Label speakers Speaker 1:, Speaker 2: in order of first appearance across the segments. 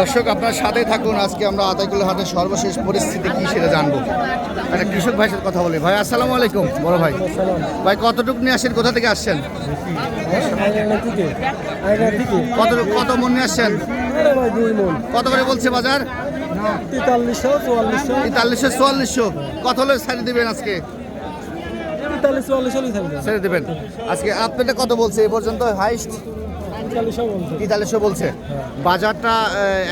Speaker 1: দর্শক। আপনার সাথে থাকুন। আজকে আমরা আতাইকুল হাটের সর্বশেষ পরিস্থিতি কি সেটা জানব। একটা কৃষক ভাইয়ের সাথে কথা বলি। ভাই আসসালামু আলাইকুম বড় ভাই। ভাই কতটুকু নিয়ে আসেন কোথা থেকে আসছেন? কত কত মন নিয়ে আসছেন? কত করে বলছে বাজার?
Speaker 2: তেতাল্লিশশো চুয়াল্লিশশো।
Speaker 1: কত হলে ছাড়ি দেবেন আজকে? ছেড়ে দেবেন। আজকে আপনারটা কত বলছে এই পর্যন্ত? হাইস্ট
Speaker 2: তেতাল্লিশশো বলছে।
Speaker 1: বাজারটা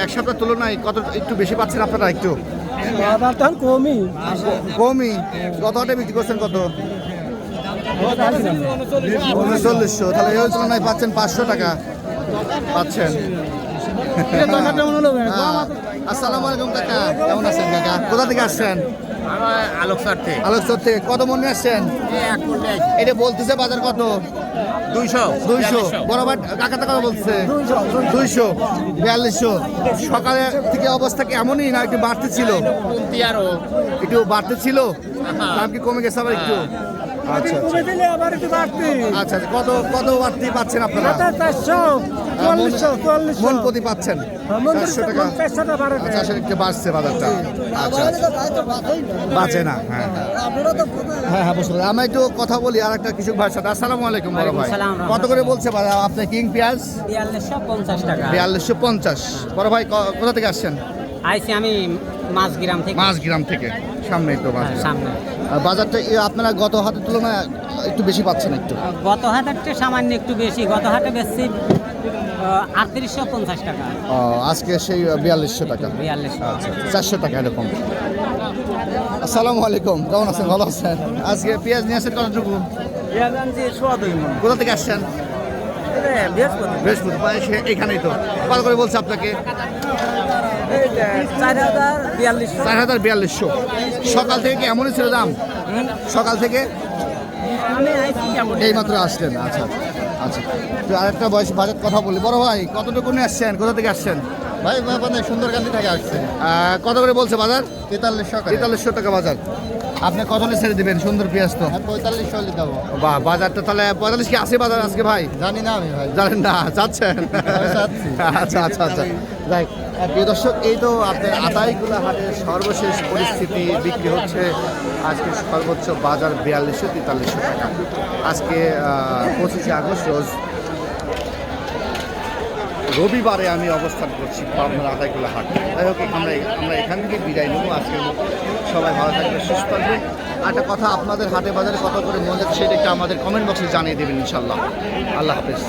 Speaker 1: এক সপ্তাহ তুলনায় কত একটু বেশি পাচ্ছেন আপনারা একটু?
Speaker 2: কমই।
Speaker 1: কমই। কত বিক্রি করছেন কত? উনচল্লিশশো। তাহলে এই তুলনায় পাচ্ছেন পাঁচশো টাকা। পাচ্ছেন। হ্যাঁ। আসসালামু আলাইকুম কাকা। কেমন আছেন কাকা? কোথা থেকে আসছেন? থেকে। কত মনে আসছেন? এটা বলতেছে বাজার কত?
Speaker 3: দুইশো।
Speaker 1: দুইশো। বরাবর কাকাতে কথা বলছে? দুইশো। বিয়াল্লিশশো। সকালে থেকে অবস্থা কি এমনই না একটু বাড়তে ছিল? একটু বাড়তে ছিল? দাম কি কমে গেছে আবার একটু? আচ্ছা আচ্ছা।
Speaker 2: দিলে আবার একটু বাড়তি।
Speaker 1: আচ্ছা আচ্ছা। কত কত বাড়তি পাচ্ছেন আপনারা?
Speaker 2: চারশো চুয়াল্লিশশো চুয়াল্লিশশো
Speaker 1: মন প্রতি পাচ্ছেন? চারশো টাকা?
Speaker 2: চারশো টাকা বাড়ে
Speaker 1: আচ্ছা আসলে একটু বাড়ছে বাজারটা। আচ্ছা আচ্ছা। বাঁচে না হ্যাঁ হ্যাঁ। হ্যাঁ বুঝতে পারলাম। আমরা একটু কথা বলি আর একটা কৃষক ভাইয়ের সাথে। আসসালামু আলাইকুম বড় ভাই। কত করে বলছে বাজার আপনি কিং পেঁয়াজ?
Speaker 4: বিয়াল্লিশশো পঞ্চাশ টাকা।
Speaker 1: বিয়াল্লিশশো পঞ্চাশ। বড় ভাই ক- কোথা থেকে আসছেন?
Speaker 4: আইসি আমি মাঝগ্রাম থেকে।
Speaker 1: মাঝগ্রাম থেকে সামনেই তো
Speaker 4: হ্যাঁ,
Speaker 1: মাঝগ্রাম
Speaker 4: সামনে।
Speaker 1: বাজারটা আপনারা গত হাতের তুলনায় একটু বেশি পাচ্ছেন একটু?
Speaker 4: গত হাটের চেয়ে সামান্য একটু বেশি গত হাটে বেশি আটত্রিশশো পঞ্চাশ টাকা।
Speaker 1: ও, আজকে সেই বিয়াল্লিশশো টাকা।
Speaker 4: বিয়াল্লিশশো।
Speaker 1: আচ্ছা চারশো টাকা এরকম। আসসালামু আলাইকুম কেমন আছেন? ভালো আছেন? আজকে পেঁয়াজ নিয়ে আসেন কতটুকু? কোথা থেকে আসছেন? বৃহস্পতিবার এখানেই তো। কত করে বলছে আপনাকে?
Speaker 4: চার হাজার বিয়াল্লিশশো।
Speaker 1: সকাল থেকে কি এমনই ছিল দাম? সকাল থেকে? এই মাত্র আসলেন আচ্ছা আচ্ছা। তো আরেকটা বয়স বাজার কথা বলি। বড় ভাই কতটুকু নিয়ে আসছেন? কোথা থেকে আসছেন?
Speaker 3: ভাই মানে সুন্দরকান্দি থেকে আসছে।
Speaker 1: কত করে বলছে বাজার?
Speaker 3: তেতাল্লিশশো
Speaker 1: তেতাল্লিশশো টাকা বাজার। আপনি কত ছেড়ে দেবেন? সুন্দর পেঁয়াজ তো।
Speaker 3: পঁয়তাল্লিশশো হলে দেবো।
Speaker 1: বাহ বাজারটা তাহলে পঁয়তাল্লিশ কি আছে বাজার আজকে ভাই?
Speaker 3: জানি না আমি ভাই।
Speaker 1: জানেন না যাচ্ছেন? আচ্ছা আচ্ছা আচ্ছা। যাই প্রিয় দর্শক এই তো আপনার আতাইগুলা হাটের সর্বশেষ পরিস্থিতি বিক্রি হচ্ছে। আজকে সর্বোচ্চ বাজার বিয়াল্লিশশো তেতাল্লিশশো টাকা। আজকে পঁচিশে আগস্ট রোজ রবিবারে আমি অবস্থান করছি পাবনার আতাইগুলা হাট। যাই হোক, আমরা আমরা এখান থেকে বিদায় নেব। আজকের মতো সবাই ভালো থাকবে সুস্থ থাকবে আর একটা কথা, আপনাদের হাটে বাজারে কত করে মনে হচ্ছে সেটা একটু আমাদের কমেন্ট বক্সে জানিয়ে দেবেন ইনশাল্লাহ আল্লাহ হাফেজ।